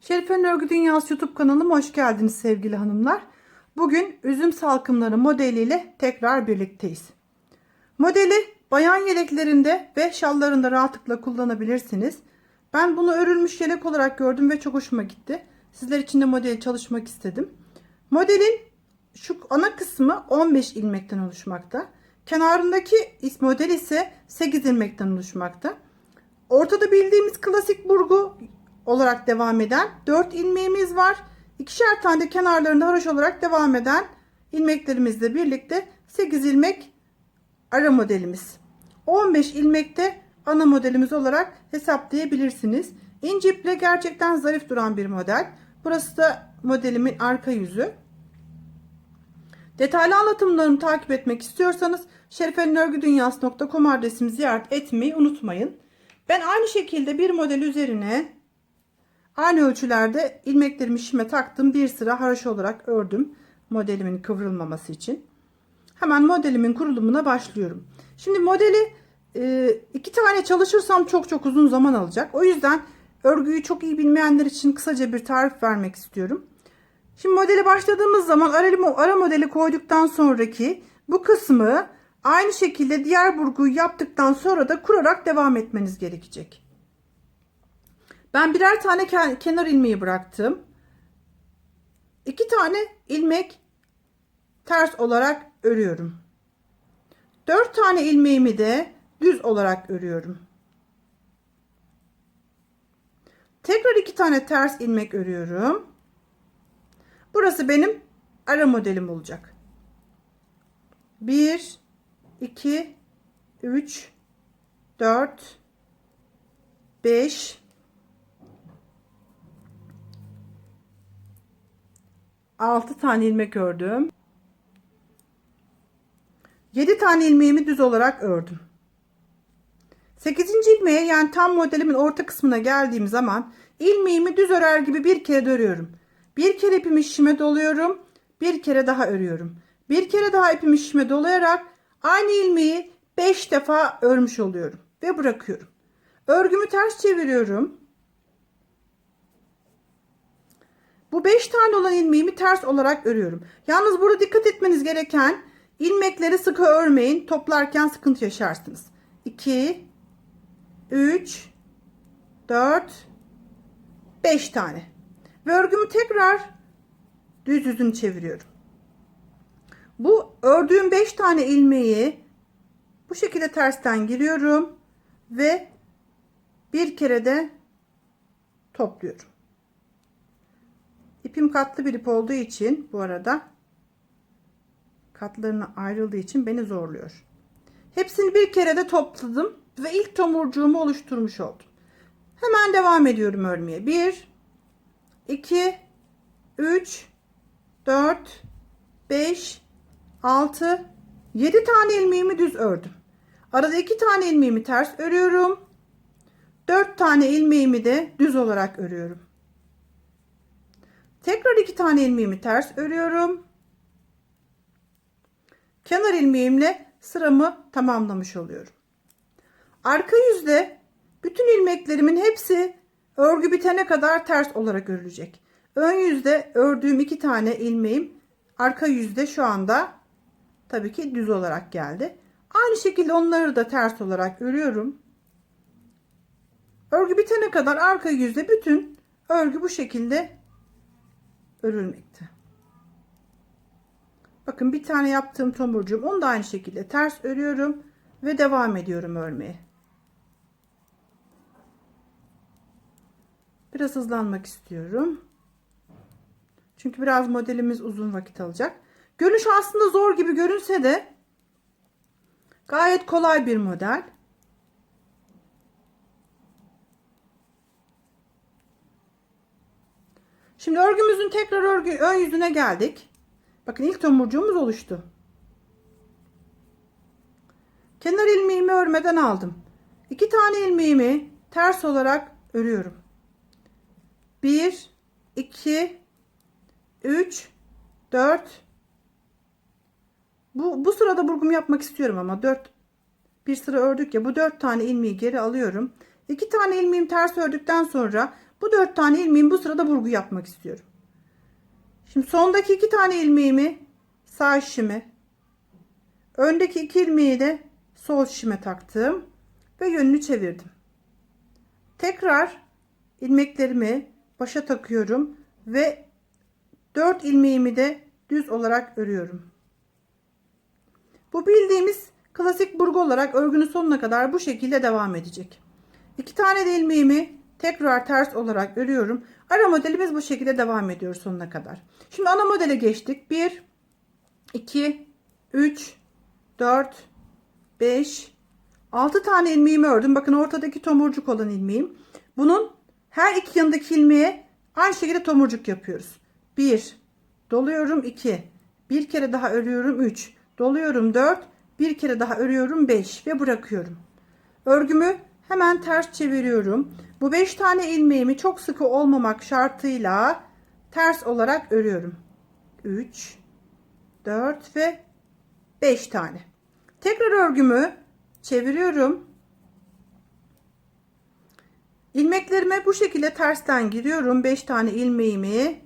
Şerife'nin Örgü Dünyası YouTube kanalıma hoş geldiniz sevgili hanımlar. Bugün üzüm salkımları modeliyle tekrar birlikteyiz. Modeli bayan yeleklerinde ve şallarında rahatlıkla kullanabilirsiniz. Ben bunu örülmüş yelek olarak gördüm ve çok hoşuma gitti. Sizler için de modeli çalışmak istedim. Modelin şu ana kısmı 15 ilmekten oluşmakta. Kenarındaki model ise 8 ilmekten oluşmakta. Ortada bildiğimiz klasik burgu olarak devam eden 4 ilmeğimiz var. İkişer tane de kenarlarında haroş olarak devam eden ilmeklerimizle birlikte 8 ilmek ara modelimiz. 15 ilmekte ana modelimiz olarak hesaplayabilirsiniz. İnci iple gerçekten zarif duran bir model. Burası da modelimin arka yüzü. Detaylı anlatımlarımı takip etmek istiyorsanız şerifeninörgüdünyası.com adresimi ziyaret etmeyi unutmayın. Ben aynı şekilde bir model üzerine aynı ölçülerde ilmeklerimi işime taktım. Bir sıra haroşa olarak ördüm. Modelimin kıvrılmaması için. Hemen modelimin kurulumuna başlıyorum. Şimdi modeli e, iki tane çalışırsam çok çok uzun zaman alacak. O yüzden örgüyü çok iyi bilmeyenler için kısaca bir tarif vermek istiyorum. Şimdi modele başladığımız zaman ara modeli koyduktan sonraki bu kısmı aynı şekilde diğer burguyu yaptıktan sonra da kurarak devam etmeniz gerekecek. Ben birer tane kenar ilmeği bıraktım. İki tane ilmek ters olarak örüyorum. Dört tane ilmeğimi de düz olarak örüyorum. Tekrar iki tane ters ilmek örüyorum. Burası benim ara modelim olacak. 1 2 3 4 5 6 tane ilmek ördüm. 7 tane ilmeğimi düz olarak ördüm. 8. ilmeğe yani tam modelimin orta kısmına geldiğim zaman ilmeğimi düz örer gibi bir kere örüyorum. Bir kere ipimi şişime doluyorum. Bir kere daha örüyorum. Bir kere daha ipimi şişime dolayarak aynı ilmeği 5 defa örmüş oluyorum ve bırakıyorum. Örgümü ters çeviriyorum. Bu 5 tane olan ilmeğimi ters olarak örüyorum. Yalnız burada dikkat etmeniz gereken ilmekleri sıkı örmeyin. Toplarken sıkıntı yaşarsınız. 2 3 4 5 tane. Ve örgümü tekrar düz yüzünü çeviriyorum. Bu ördüğüm 5 tane ilmeği bu şekilde tersten giriyorum ve bir kere de topluyorum. İpim katlı bir ip olduğu için bu arada katlarına ayrıldığı için beni zorluyor. Hepsini bir kere de topladım ve ilk tomurcuğumu oluşturmuş oldum. Hemen devam ediyorum örmeye. 1 2 3 4 5 6 7 tane ilmeğimi düz ördüm. Arada 2 tane ilmeğimi ters örüyorum. 4 tane ilmeğimi de düz olarak örüyorum. Tekrar 2 tane ilmeğimi ters örüyorum. Kenar ilmeğimle sıramı tamamlamış oluyorum. Arka yüzde bütün ilmeklerimin hepsi örgü bitene kadar ters olarak örülecek. Ön yüzde ördüğüm iki tane ilmeğim arka yüzde şu anda tabii ki düz olarak geldi. Aynı şekilde onları da ters olarak örüyorum. Örgü bitene kadar arka yüzde bütün örgü bu şekilde örülmekte. Bakın bir tane yaptığım tomurcuğum onu da aynı şekilde ters örüyorum ve devam ediyorum örmeye. Biraz hızlanmak istiyorum. Çünkü biraz modelimiz uzun vakit alacak. Görünüş aslında zor gibi görünse de gayet kolay bir model. Şimdi örgümüzün tekrar örgü ön yüzüne geldik. Bakın ilk tomurcuğumuz oluştu. Kenar ilmeğimi örmeden aldım. İki tane ilmeğimi ters olarak örüyorum. 1 2 3 4 bu, bu sırada burgum yapmak istiyorum ama 4 bir sıra ördük ya bu 4 tane ilmeği geri alıyorum. 2 tane ilmeğimi ters ördükten sonra Bu 4 tane ilmeğin bu sırada burgu yapmak istiyorum. Şimdi sondaki 2 tane ilmeğimi sağ şişime, öndeki 2 ilmeği de sol şişime taktım ve yönünü çevirdim. Tekrar ilmeklerimi başa takıyorum ve 4 ilmeğimi de düz olarak örüyorum. Bu bildiğimiz klasik burgu olarak örgünün sonuna kadar bu şekilde devam edecek. İki tane de ilmeğimi tekrar ters olarak örüyorum. Ara modelimiz bu şekilde devam ediyor sonuna kadar. Şimdi ana modele geçtik. 1 2 3 4 5 6 tane ilmeğimi ördüm. Bakın ortadaki tomurcuk olan ilmeğim. Bunun her iki yanındaki ilmeğe aynı şekilde tomurcuk yapıyoruz. 1 doluyorum 2 bir kere daha örüyorum 3 doluyorum 4 bir kere daha örüyorum 5 ve bırakıyorum. Örgümü hemen ters çeviriyorum. Bu 5 tane ilmeğimi çok sıkı olmamak şartıyla ters olarak örüyorum. 3 4 ve 5 tane. Tekrar örgümü çeviriyorum. İlmeklerime bu şekilde tersten giriyorum. 5 tane ilmeğimi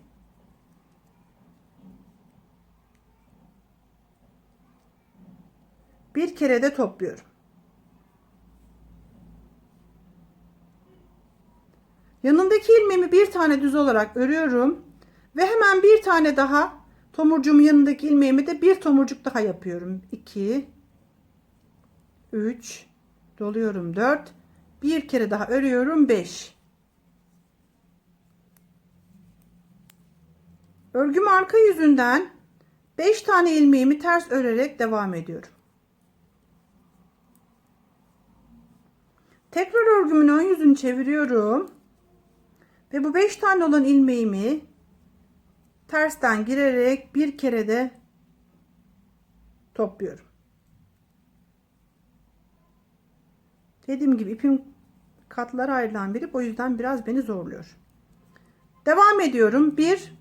bir kere de topluyorum. Yanındaki ilmeğimi bir tane düz olarak örüyorum ve hemen bir tane daha tomurcuğumun yanındaki ilmeğimi de bir tomurcuk daha yapıyorum. 2 3 doluyorum 4 bir kere daha örüyorum 5 örgüm arka yüzünden 5 tane ilmeğimi ters örerek devam ediyorum. Tekrar örgümün ön yüzünü çeviriyorum. Ve bu 5 tane olan ilmeğimi tersten girerek bir kere de topluyorum. Dediğim gibi ipim katlara ayrılan biri o yüzden biraz beni zorluyor. Devam ediyorum. 1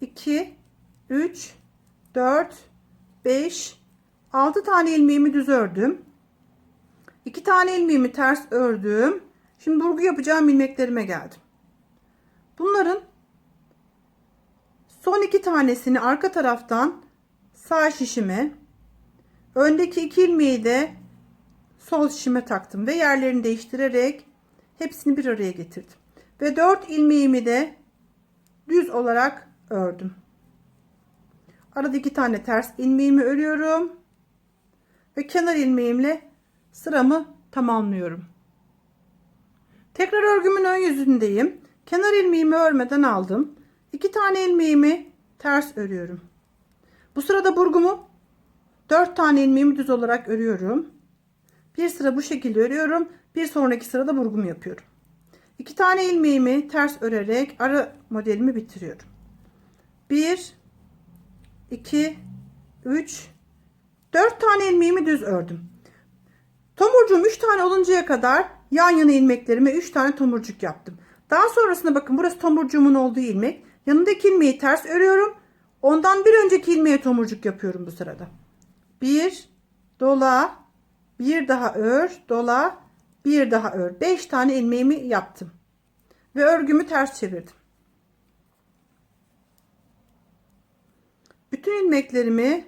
2 3 4 5 6 tane ilmeğimi düz ördüm. 2 tane ilmeğimi ters ördüm. Şimdi burgu yapacağım ilmeklerime geldim. Bunların son iki tanesini arka taraftan sağ şişime, öndeki iki ilmeği de sol şişime taktım ve yerlerini değiştirerek hepsini bir araya getirdim. Ve 4 ilmeğimi de düz olarak ördüm. Arada iki tane ters ilmeğimi örüyorum. Ve kenar ilmeğimle sıramı tamamlıyorum. Tekrar örgümün ön yüzündeyim. Kenar ilmeğimi örmeden aldım. İki tane ilmeğimi ters örüyorum. Bu sırada burgumu 4 tane ilmeğimi düz olarak örüyorum. Bir sıra bu şekilde örüyorum. Bir sonraki sırada burgumu yapıyorum. İki tane ilmeğimi ters örerek ara modelimi bitiriyorum. 1 2 3 4 tane ilmeğimi düz ördüm. Tomurcuğum 3 tane oluncaya kadar yan yana ilmeklerime 3 tane tomurcuk yaptım. Daha sonrasında bakın burası tomurcuğumun olduğu ilmek. Yanındaki ilmeği ters örüyorum. Ondan bir önceki ilmeğe tomurcuk yapıyorum bu sırada. Bir dola, bir daha ör, dola, bir daha ör. 5 tane ilmeğimi yaptım. Ve örgümü ters çevirdim. Bütün ilmeklerimi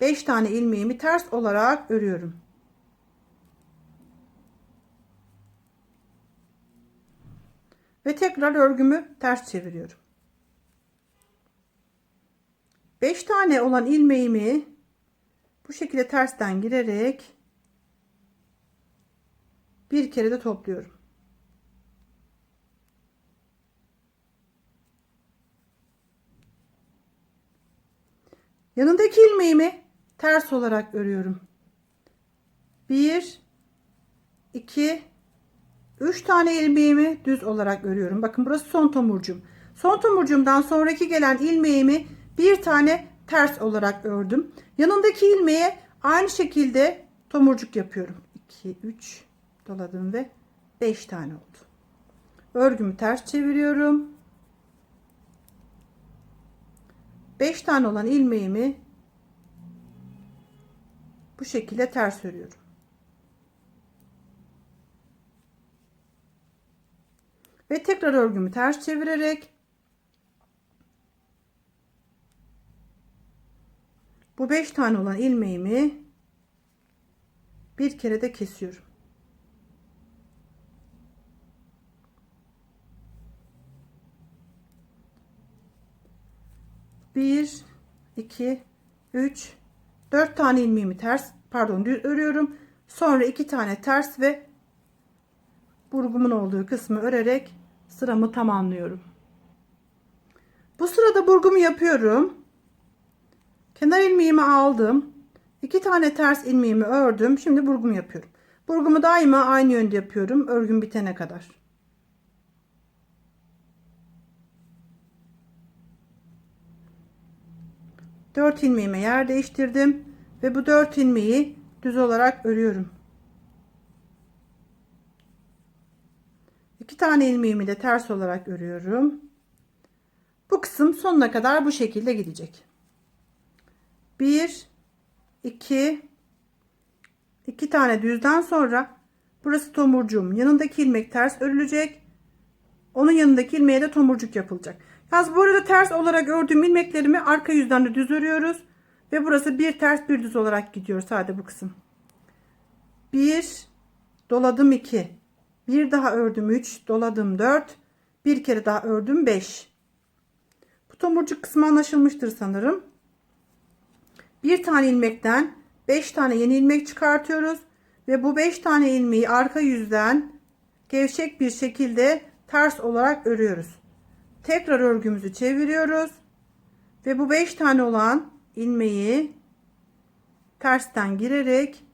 5 tane ilmeğimi ters olarak örüyorum. Ve tekrar örgümü ters çeviriyorum. 5 tane olan ilmeğimi bu şekilde tersten girerek bir kere de topluyorum. Yanındaki ilmeğimi ters olarak örüyorum. 1 2 3 tane ilmeğimi düz olarak örüyorum. Bakın burası son tomurcum. Son tomurcumdan sonraki gelen ilmeğimi bir tane ters olarak ördüm. Yanındaki ilmeğe aynı şekilde tomurcuk yapıyorum. 2 3 doladım ve 5 tane oldu. Örgümü ters çeviriyorum. 5 tane olan ilmeğimi bu şekilde ters örüyorum. Ve tekrar örgümü ters çevirerek bu 5 tane olan ilmeğimi bir kere de kesiyorum. Bir, iki, üç, dört tane ilmeğimi ters, pardon düz örüyorum. Sonra iki tane ters ve burgumun olduğu kısmı örerek sıramı tamamlıyorum. Bu sırada burgumu yapıyorum. Kenar ilmeğimi aldım. iki tane ters ilmeğimi ördüm. Şimdi burgumu yapıyorum. Burgumu daima aynı yönde yapıyorum. Örgüm bitene kadar. Dört ilmeğime yer değiştirdim. Ve bu dört ilmeği düz olarak örüyorum. İki tane ilmeğimi de ters olarak örüyorum. Bu kısım sonuna kadar bu şekilde gidecek. 1 2 2 tane düzden sonra burası tomurcuğum. Yanındaki ilmek ters örülecek. Onun yanındaki ilmeğe de tomurcuk yapılacak. Yalnız bu arada ters olarak ördüğüm ilmeklerimi arka yüzden de düz örüyoruz. Ve burası bir ters bir düz olarak gidiyor sadece bu kısım. 1 doladım 2 bir daha ördüm 3 doladım 4 bir kere daha ördüm 5 bu tomurcuk kısmı anlaşılmıştır sanırım. Bir tane ilmekten 5 tane yeni ilmek çıkartıyoruz ve bu 5 tane ilmeği arka yüzden gevşek bir şekilde ters olarak örüyoruz. Tekrar örgümüzü çeviriyoruz ve bu 5 tane olan ilmeği tersten girerek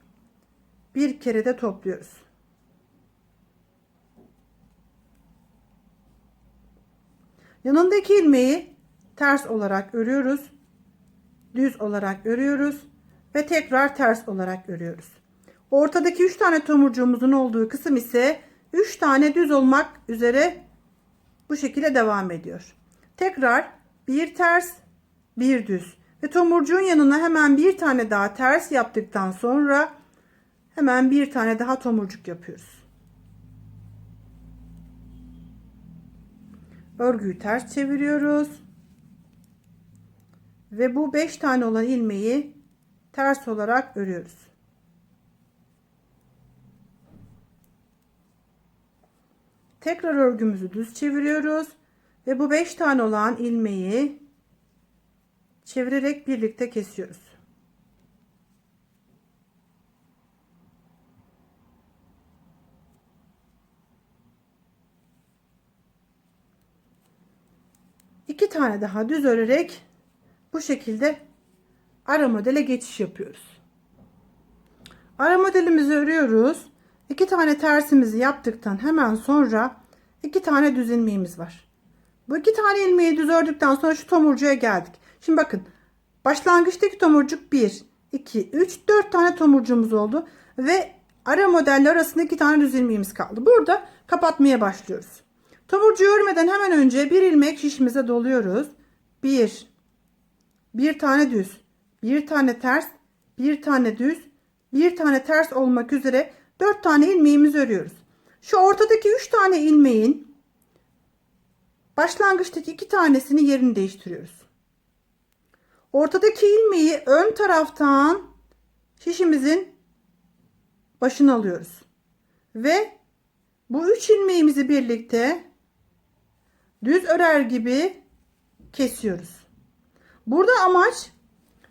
bir kere de topluyoruz. Yanındaki ilmeği ters olarak örüyoruz. Düz olarak örüyoruz ve tekrar ters olarak örüyoruz. Ortadaki 3 tane tomurcuğumuzun olduğu kısım ise 3 tane düz olmak üzere bu şekilde devam ediyor. Tekrar bir ters, bir düz ve tomurcuğun yanına hemen bir tane daha ters yaptıktan sonra hemen bir tane daha tomurcuk yapıyoruz. Örgüyü ters çeviriyoruz. Ve bu 5 tane olan ilmeği ters olarak örüyoruz. Tekrar örgümüzü düz çeviriyoruz ve bu 5 tane olan ilmeği çevirerek birlikte kesiyoruz. İki tane daha düz örerek bu şekilde ara modele geçiş yapıyoruz. Ara modelimizi örüyoruz. İki tane tersimizi yaptıktan hemen sonra iki tane düz ilmeğimiz var. Bu iki tane ilmeği düz ördükten sonra şu tomurcuğa geldik. Şimdi bakın başlangıçtaki tomurcuk 1, 2, 3, 4 tane tomurcuğumuz oldu. Ve ara modeller arasında iki tane düz ilmeğimiz kaldı. Burada kapatmaya başlıyoruz. Tomurcuğu örmeden hemen önce bir ilmek şişimize doluyoruz. 1, bir tane düz, bir tane ters, bir tane düz, bir tane ters olmak üzere 4 tane ilmeğimizi örüyoruz. Şu ortadaki 3 tane ilmeğin başlangıçtaki iki tanesini yerini değiştiriyoruz. Ortadaki ilmeği ön taraftan şişimizin başına alıyoruz. Ve bu üç ilmeğimizi birlikte düz örer gibi kesiyoruz. Burada amaç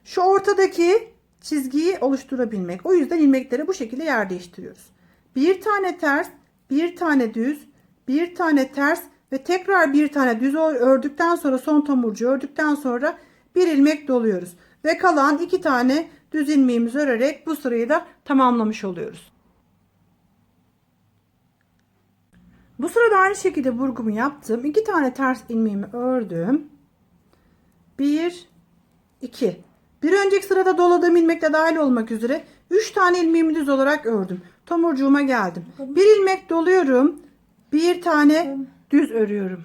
şu ortadaki çizgiyi oluşturabilmek. O yüzden ilmekleri bu şekilde yer değiştiriyoruz. Bir tane ters, bir tane düz, bir tane ters ve tekrar bir tane düz ördükten sonra son tomurcu ördükten sonra bir ilmek doluyoruz. Ve kalan iki tane düz ilmeğimizi örerek bu sırayı da tamamlamış oluyoruz. Bu sırada aynı şekilde burgumu yaptım. iki tane ters ilmeğimi ördüm. Bir, iki. Bir önceki sırada doladığım ilmekle dahil olmak üzere 3 tane ilmeğimi düz olarak ördüm. Tomurcuğuma geldim. Bir ilmek doluyorum. Bir tane düz örüyorum.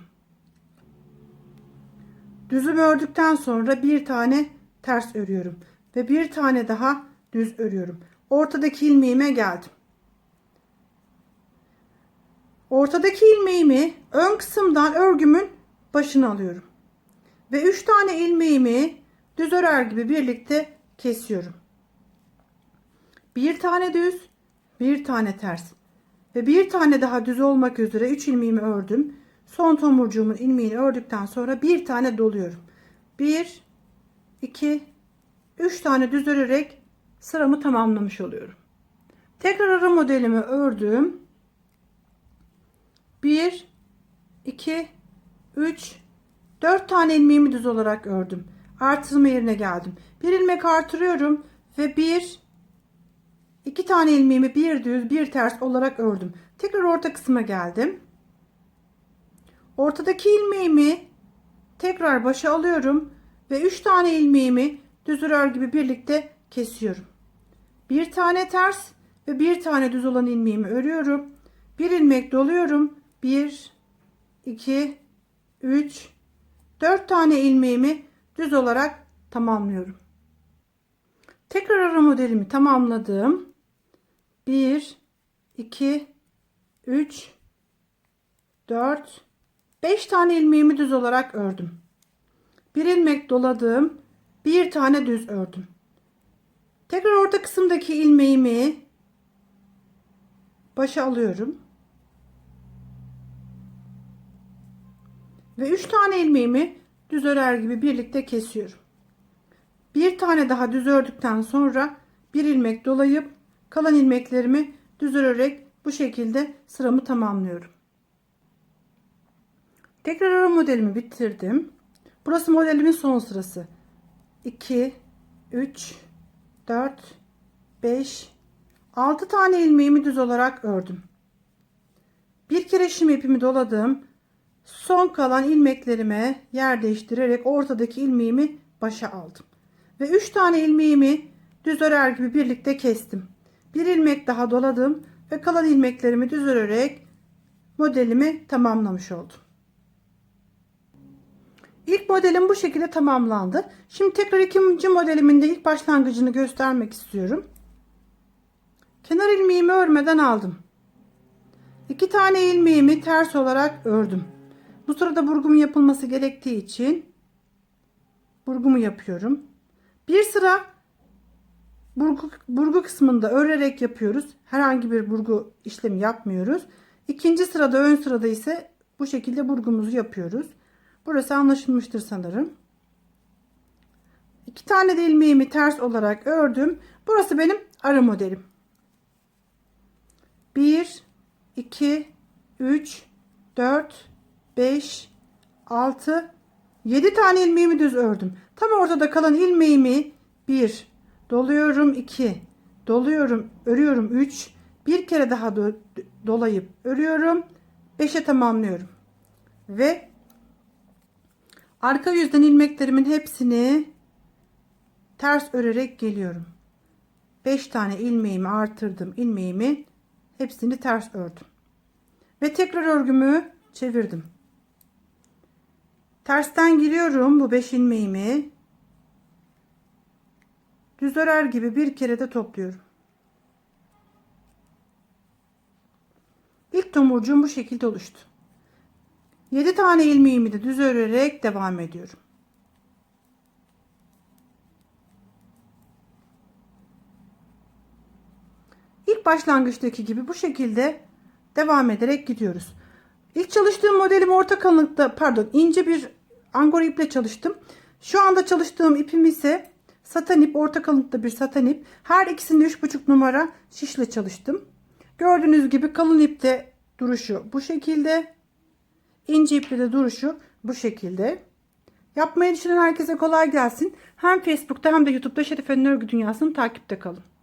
Düzümü ördükten sonra bir tane ters örüyorum. Ve bir tane daha düz örüyorum. Ortadaki ilmeğime geldim. Ortadaki ilmeğimi ön kısımdan örgümün başına alıyorum. Ve 3 tane ilmeğimi düz örer gibi birlikte kesiyorum. Bir tane düz, bir tane ters ve bir tane daha düz olmak üzere 3 ilmeğimi ördüm. Son tomurcuğumun ilmeğini ördükten sonra bir tane doluyorum. 1 2 3 tane düz örerek sıramı tamamlamış oluyorum. Tekrar ara modelimi ördüm. 1 2 3 4 tane ilmeğimi düz olarak ördüm. Artırma yerine geldim. Bir ilmek artırıyorum ve bir iki tane ilmeğimi bir düz bir ters olarak ördüm. Tekrar orta kısma geldim. Ortadaki ilmeğimi tekrar başa alıyorum ve 3 tane ilmeğimi düz örer gibi birlikte kesiyorum. Bir tane ters ve bir tane düz olan ilmeğimi örüyorum. Bir ilmek doluyorum. 1 2 3 4 tane ilmeğimi düz olarak tamamlıyorum. Tekrar ara modelimi tamamladım. 1 2 3 4 5 tane ilmeğimi düz olarak ördüm. Bir ilmek doladım. Bir tane düz ördüm. Tekrar orta kısımdaki ilmeğimi başa alıyorum. Ve 3 tane ilmeğimi düz örer gibi birlikte kesiyorum. Bir tane daha düz ördükten sonra bir ilmek dolayıp kalan ilmeklerimi düz örerek bu şekilde sıramı tamamlıyorum. Tekrar ara modelimi bitirdim. Burası modelimin son sırası. 2 3 4 5 6 tane ilmeğimi düz olarak ördüm. Bir kere şim ipimi doladım. Son kalan ilmeklerime yer değiştirerek ortadaki ilmeğimi başa aldım. Ve 3 tane ilmeğimi düz örer gibi birlikte kestim. Bir ilmek daha doladım ve kalan ilmeklerimi düz örerek modelimi tamamlamış oldum. İlk modelim bu şekilde tamamlandı. Şimdi tekrar ikinci modelimin de ilk başlangıcını göstermek istiyorum. Kenar ilmeğimi örmeden aldım. İki tane ilmeğimi ters olarak ördüm. Bu sırada burgumun yapılması gerektiği için burgumu yapıyorum. Bir sıra burgu, burgu kısmında örerek yapıyoruz. Herhangi bir burgu işlemi yapmıyoruz. İkinci sırada ön sırada ise bu şekilde burgumuzu yapıyoruz. Burası anlaşılmıştır sanırım. İki tane de ilmeğimi ters olarak ördüm. Burası benim ara modelim. 1 2 3 4 5 6 7 tane ilmeğimi düz ördüm. Tam ortada kalan ilmeğimi 1 doluyorum 2 doluyorum örüyorum 3 bir kere daha do dolayıp örüyorum 5'e tamamlıyorum. Ve arka yüzden ilmeklerimin hepsini ters örerek geliyorum. 5 tane ilmeğimi artırdım ilmeğimi hepsini ters ördüm. Ve tekrar örgümü çevirdim. Tersten giriyorum bu 5 ilmeğimi. Düz örer gibi bir kere de topluyorum. İlk tomurcuğum bu şekilde oluştu. 7 tane ilmeğimi de düz örerek devam ediyorum. İlk başlangıçtaki gibi bu şekilde devam ederek gidiyoruz. İlk çalıştığım modelim orta kalınlıkta pardon ince bir angora iple çalıştım. Şu anda çalıştığım ipim ise saten ip orta kalınlıkta bir saten ip. Her ikisinde 3,5 numara şişle çalıştım. Gördüğünüz gibi kalın ipte duruşu bu şekilde. ince iple de duruşu bu şekilde. Yapmayı düşünen herkese kolay gelsin. Hem Facebook'ta hem de YouTube'da Şerife'nin Örgü Dünyası'nı takipte kalın.